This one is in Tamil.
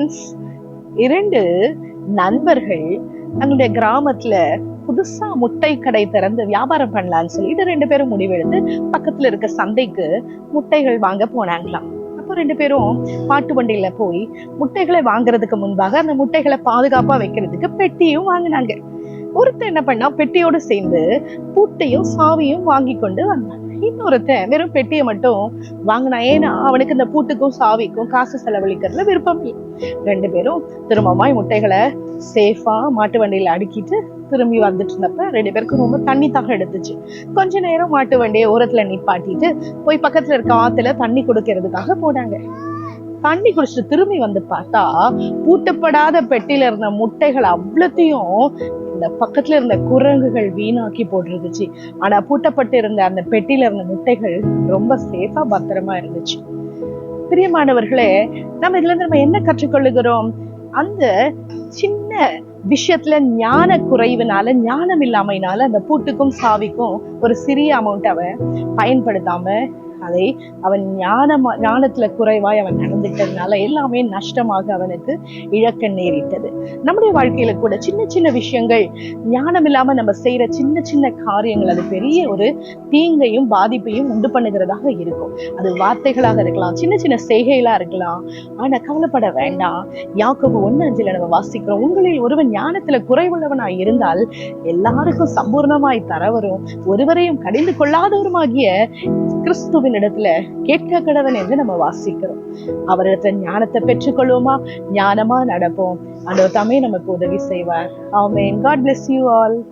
ஃப்ரெண்ட்ஸ் இரண்டு நண்பர்கள் தங்களுடைய கிராமத்துல புதுசா முட்டை கடை திறந்து வியாபாரம் பண்ணலாம்னு சொல்லிட்டு ரெண்டு பேரும் முடிவெடுத்து பக்கத்துல இருக்க சந்தைக்கு முட்டைகள் வாங்க போனாங்களாம். அப்போ ரெண்டு பேரும் மாட்டு வண்டியில போய் முட்டைகளை வாங்குறதுக்கு முன்பாக அந்த முட்டைகளை பாதுகாப்பா வைக்கிறதுக்கு பெட்டியும் வாங்கினாங்க. ஒருத்தன் என்ன பண்ணா பெட்டியோட சேர்ந்து பூட்டையும் சாவியும் வாங்கி கொண்டு வந்தாங்க இன்னொருத்தன் வெறும் பெட்டியை மட்டும் வாங்கினான் ஏன்னா அவனுக்கு இந்த பூட்டுக்கும் சாவிக்கும் காசு செலவழிக்கிறதுல விருப்பம் ரெண்டு பேரும் திரும்பமாய் முட்டைகளை சேஃபா மாட்டு வண்டியில அடுக்கிட்டு திரும்பி வந்துட்டு இருந்தப்ப ரெண்டு பேருக்கும் ரொம்ப தண்ணி தாக எடுத்துச்சு. கொஞ்ச நேரம் மாட்டு வண்டியை ஓரத்துல நிப்பாட்டிட்டு போய் பக்கத்துல இருக்க ஆத்துல தண்ணி கொடுக்கறதுக்காக போனாங்க. தண்ணி குடிச்சிட்டு திரும்பி வந்து பார்த்தா பூட்டப்படாத பெட்டியில இருந்த முட்டைகள் அவ்வளத்தையும் இந்த பக்கத்துல இருந்த குரங்குகள் வீணாக்கி போட்டிருந்துச்சு. ஆனா பூட்டப்பட்டு இருந்த அந்த பெட்டியில இருந்த முட்டைகள் ரொம்ப சேஃபா பத்திரமா இருந்துச்சு. பிரியமானவர்களே நம்ம இதுல இருந்து நம்ம என்ன கற்றுக்கொள்ளுகிறோம்? அந்த சின்ன விஷயத்துல ஞான குறைவுனால ஞானம் இல்லாமையினால அந்த பூட்டுக்கும் சாவிக்கும் ஒரு சிறிய அமௌண்ட் அவன் பயன்படுத்தாம அதை அவன் ஞானமா ஞானத்துல குறைவாய் அவன் நடந்துட்டதுனால எல்லாமே நஷ்டமாக அவனுக்கு இழக்க நேரிட்டது. நம்முடைய வாழ்க்கையில கூட சின்ன சின்ன விஷயங்கள் ஞானம் இல்லாம நம்ம செய்யற சின்ன சின்ன காரியங்கள் அது பெரிய ஒரு தீங்கையும் பாதிப்பையும் உண்டு பண்ணுகிறதாக இருக்கும். அது வார்த்தைகளாக இருக்கலாம் சின்ன சின்ன செய்கைகளா இருக்கலாம். ஆனா கவலைப்பட வேண்டாம். யாக்கோபு ஒண்ணு அஞ்சுல நம்ம வாசிக்கிறோம் உங்களில் ஒருவன் ஞானத்துல குறைவுள்ளவனாய் இருந்தால் எல்லாருக்கும் சம்பூர்ணமாய் தர வரும். ஒருவரையும் கடிந்து கொள்ளாதவருமாகிய கிறிஸ்துவின் இடத்துல கேட்க கடவன் என்று நம்ம வாசிக்கிறோம். அவரிடத்துல ஞானத்தை பெற்றுக்கொள்வோமா? ஞானமா நடப்போம். அந்த தமிழ் நமக்கு உதவி செய்வார். அவன் காட் bless யூ ஆல்